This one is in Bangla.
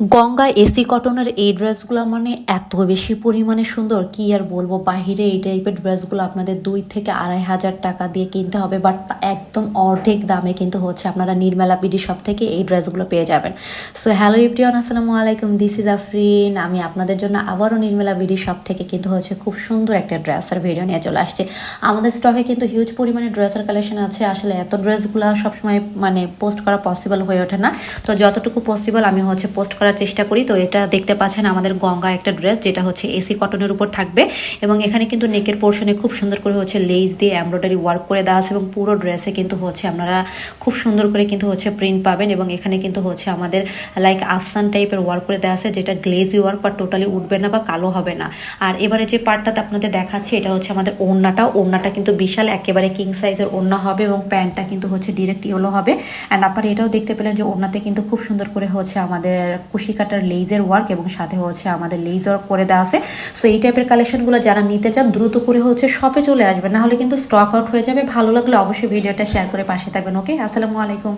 গঙ্গা এসি কটনের এই ড্রেসগুলো মানে এত বেশি পরিমাণে সুন্দর। কি আর বলব, বাহিরে এই টাইপের ড্রেসগুলো আপনাদের দুই থেকে আড়াই হাজার টাকা দিয়ে কিনতে হবে বাট একদম অর্ধেক দামে কিন্তু হচ্ছে আপনারা নির্মেলা বিডি শপ থেকে এই ড্রেসগুলো পেয়ে যাবেন। সো হ্যালো ইভরিওয়ান আসসালামু আলাইকুম দিস ইজ আফরিন আমি আপনাদের জন্য আবারও নির্মেলা বিডি শপ থেকে কিন্তু হচ্ছে খুব সুন্দর একটা ড্রেসের ভিডিও নিয়ে চলে আসছে। আমাদের স্টকে কিন্তু হিউজ পরিমাণে ড্রেসের কালেকশন আছে, আসলে এত ড্রেসগুলো সবসময় মানে পোস্ট করা পসিবল হয়ে ওঠে না। তো যতটুকু পসিবল আমি হচ্ছে পোস্ট করার চেষ্টা করি। তো এটা দেখতে পাচ্ছেন আমাদের গঙ্গা একটা ড্রেস যেটা হচ্ছে এসি কটনের উপর থাকবে এবং এখানে কিন্তু নেকের পোর্শনে খুব সুন্দর করে হচ্ছে লেস দিয়ে এমব্রয়ডারি ওয়ার্ক করে দেওয়া আছে এবং পুরো ড্রেসে কিন্তু হচ্ছে আপনারা খুব সুন্দর করে কিন্তু হচ্ছে প্রিন্ট পাবেন এবং এখানে কিন্তু হচ্ছে আমাদের লাইক আফসান টাইপের ওয়ার্ক করে দেওয়া আছে যেটা গ্লেজি ওয়ার্ক বা টোটালি উঠবে না বা কালো হবে না। আর এবারে যে পার্টটাতে আপনাদের দেখাচ্ছি এটা হচ্ছে আমাদের ওড়নাটা। ওড়নাটা কিন্তু বিশাল, একেবারে কিং সাইজের ওড়না হবে এবং প্যান্টটা কিন্তু হচ্ছে ডিরেক্ট ইয়েলো হবে। অ্যান্ড আপনারা এটাও দেখতে পেলেন যে ওড়নাতে কিন্তু খুব সুন্দর করে হচ্ছে আমাদের কুশি কাটার লেজের ওয়ার্ক এবং সাথে হচ্ছে আমাদের লেজ ওয়ার্ক করে দেওয়া আছে। সো এই টাইপের কালেকশনগুলো যারা নিতে চান, দ্রুত করে হচ্ছে শপে চলে আসবেন। না হলে কিন্তু স্টক আউট হয়ে যাবে। ভালো লাগলে অবশ্যই ভিডিওটা শেয়ার করে পাশে থাকবেন। ওকে আসসালামু আলাইকুম।